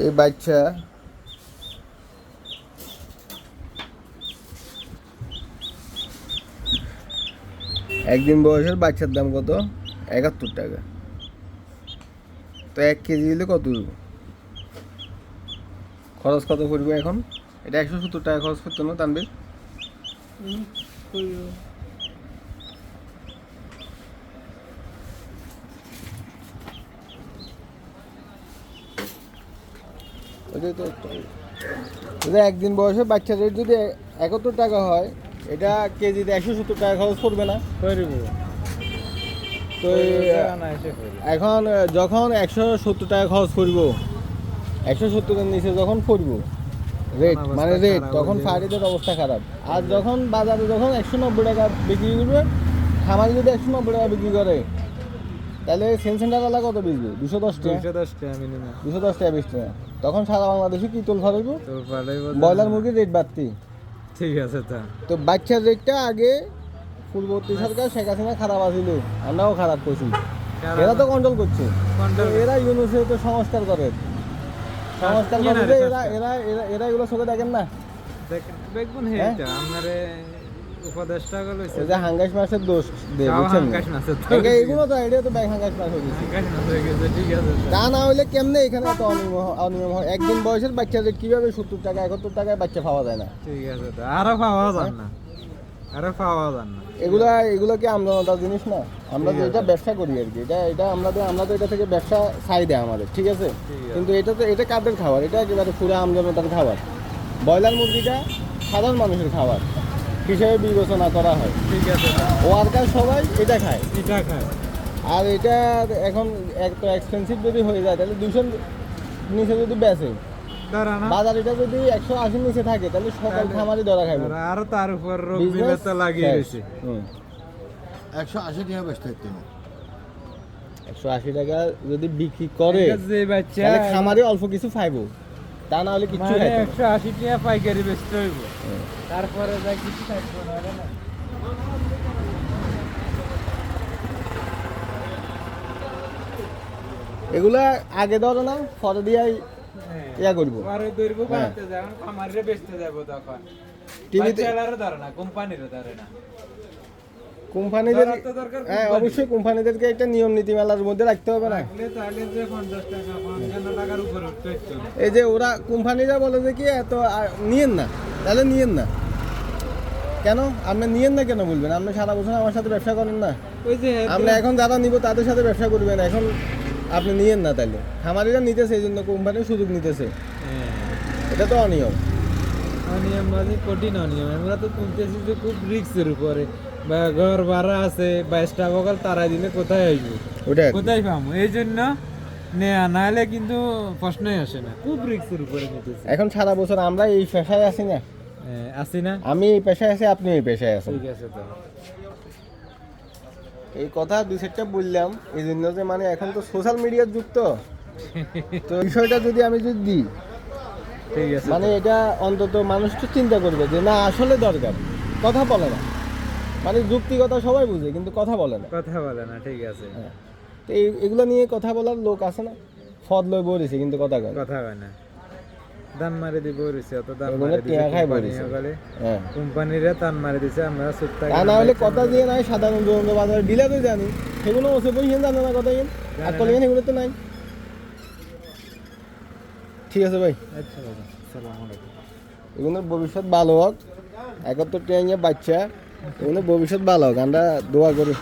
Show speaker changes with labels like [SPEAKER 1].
[SPEAKER 1] এই বাচ্চা একদিন বয়সের বাচ্চার দাম কত? একাত্তর টাকা। তো এক কেজি দিলে কত খরচ কত পড়বে এখন? এটা একশো সত্তর টাকা খরচ করতো না তানবির তো যদি একদিন বয়সে বাচ্চা রেট যদি একাত্তর টাকা হয় এটা কেজিতে একশো সত্তর টাকা খরচ করবে। না তো এখন যখন একশো সত্তর টাকা খরচ করব একশো সত্তরের নিচে যখন পড়ব রেট মানে রেট তখন
[SPEAKER 2] যাবে।
[SPEAKER 1] অবস্থা খারাপ। আর যখন বাজারে যখন একশো নব্বই টাকা বিক্রি করবে খামারি যদি একশো নব্বই টাকা বিক্রি করে তাহলে সেন সেন্টারওয়ালা কত বেচবে? দুশো দশ টাকা?
[SPEAKER 2] দুইশো দশ টাকা মিনিমাম
[SPEAKER 1] দুশো দশ টাকা বেচবে তখন সারা বাংলাদেশে কি তোল খরচ ব্রয়লার মুরগির রেট বাড়তি
[SPEAKER 2] ঠিক আছে তা।
[SPEAKER 1] তো বাচ্চার রেটটা আগে পূর্ববর্তী সরকার শেখ হাসিনা খারাপ আছিল। আমরাও খারাপ করছি। এরা তো কন্ট্রোল করছে। এরা ইউনুসে তো সংস্কার করে। সংস্কার করে এরা এরা এরা এগুলো চোখে দেখেন না?
[SPEAKER 2] দেখুন
[SPEAKER 1] হ্যাঁ?
[SPEAKER 2] আমারে উপদেশটা গেল
[SPEAKER 1] ওই যে হাঙ্গাস মাসের দোষ দে বুঝছেন
[SPEAKER 2] হাঙ্গাস মাছের দোষ।
[SPEAKER 1] এগুলো তো এটা তো ব্যাগ হাঙ্গাস মাস হয়ে গেছে
[SPEAKER 2] আকাশ মাছ হয়ে গেছে ঠিক আছে তা।
[SPEAKER 1] তা না হলে কেমনে এখানে তো অনিয়ম অনিয়ম হয়? একদিন বয়সের বাচ্চাদের কীভাবে সত্তর টাকা একাত্তর টাকায় বাচ্চা পাওয়া যায় না।
[SPEAKER 2] ঠিক আছে আরও পাওয়া যান না। আরও পাওয়া যান না।
[SPEAKER 1] এগুলা এগুলো কি আমদানতার জিনিস না? আমরা তো এটা ব্যবসা করি আর কি। এটা এটা আমরা আমরা তো এটা থেকে ব্যবসা ছাই দেয় আমাদের ঠিক আছে?
[SPEAKER 2] ঠিক আছে।
[SPEAKER 1] কিন্তু এটা তো এটা কাদের খাবার? এটা একেবারে পুরো আমজনতার খাবার। ব্রয়লার মুরগিটা সাধারণ মানুষের খাবার। হিসেবে বিবেচনা করা হয়।
[SPEAKER 2] ঠিক আছে।
[SPEAKER 1] ওয়ার্কার সবাই এটা খায়।
[SPEAKER 2] এটা খায়।
[SPEAKER 1] আর এটা এখন এত এক্সপেন্সিভ যদি হয়ে যায় তাহলে দুশো নিচে যদি বেচে। বাজার এটা যদি একশো আশির নিচে থাকে তাহলে সকল ধরা
[SPEAKER 2] ধরা, আরও তার উপর রোগ লাগিয়ে।
[SPEAKER 3] একশো আশি টাকা বেচতে
[SPEAKER 1] একশো আশি টাকা যদি বিক্রি করে খামারে অল্প কিছু খাইবো তা না হলে কিচ্ছু
[SPEAKER 2] মানে
[SPEAKER 1] খাইবে
[SPEAKER 2] একশো আশি টাকা পাইকারি বেচতে হইব। তারপরে যা কিছু থাকব না?
[SPEAKER 1] এগুলা আগে ধরো না পরে দিয়াই ইয়া করব।
[SPEAKER 2] পরে দৌড়বো
[SPEAKER 1] হ্যাঁ।
[SPEAKER 2] বানাতে যাব খামারে বেচতে যাব তখন।
[SPEAKER 1] টিভিতে
[SPEAKER 2] ধরে না কোম্পানিরও ধরে না।
[SPEAKER 1] কোম্পানিদের হ্যাঁ অবশ্যই কোম্পানিদেরকে একটা নিয়ম নীতিমালার মধ্যে রাখতে হবে না। এই যে ওরা কোম্পানিরা বলে যে কি এত নিয়েন না তাহলে নিয়েন না। কেন? আপনি নিয়েন না কেন বলবেন? আপনি সারা বছর আমার সাথে ব্যবসা করেন না।
[SPEAKER 2] ওই যে
[SPEAKER 1] আপনি এখন যারা নিব তাদের সাথে ব্যবসা করবেন এখন আপনি নিয়েন না তাহলে। খামারিরা নিতেছে এই জন্য কোম্পানির সুযোগ নিতেছে।
[SPEAKER 2] হ্যাঁ।
[SPEAKER 1] এটা তো অনিয়ম।
[SPEAKER 2] অনিয়ম মানে কঠিন অনিয়ম। আমরা তো তুলতেছি যে খুব রিক্সের উপরে। বা ঘর ভাড়া আছে বাইশটা বকাল তারা দিলে কোথায় আসব
[SPEAKER 1] ওটা
[SPEAKER 2] কোথায় পাবো? এই জন্য নেয়া নাহলে কিন্তু প্রশ্নই আসে না। খুব রিক্সের উপরে নিতেছি
[SPEAKER 1] এখন সারা বছর আমরা এই পেশায় আছি না?
[SPEAKER 2] আসি না?
[SPEAKER 1] আমি এই পেশায় আছি আপনি এই পেশায় আছেন।
[SPEAKER 2] ঠিক আছে তো
[SPEAKER 1] এই কথা দুই চারটা বললাম এই জন্য যে মানে এখন তো সোশ্যাল মিডিয়ার যুগ তো। বিষয়টা যদি আমি যদি দিই
[SPEAKER 2] আছে
[SPEAKER 1] মানে এটা অন্তত মানুষ তো চিন্তা করবে যে না আসলে দরকার। কথা বলে না। মানে যুক্তিগতা সবাই বুঝে কিন্তু কথা বলে না।
[SPEAKER 2] কথা বলে না ঠিক আছে।
[SPEAKER 1] হ্যাঁ। তো এই এগুলো নিয়ে কথা বলার লোক আছে না? ফদ লই বলেছে কিন্তু কথা কয়
[SPEAKER 2] কথা হয় না। দান মারি দিব রয়েছে অত দান মারি
[SPEAKER 1] টিয়া খাই বলেছে। হ্যাঁ।
[SPEAKER 2] কোম্পানিরা দান মারি দিছে আমরা চুপ থাকি
[SPEAKER 1] তা না হলে কথা দিয়ে নাই সাধারণ জনতা বাজারে ডিলারও জানি। সেগুলো ওসে বইছেন জানে না কথা আর কলিয়েন এগুলো তো নাই। ঠিক আছে ভাই?
[SPEAKER 2] আচ্ছা
[SPEAKER 1] এগুলোর ভবিষ্যৎ ভালো হোক একত্র টিয়া বাচ্চা এগুলো ভবিষ্যৎ ভালো হোক আমরা দোয়া করি।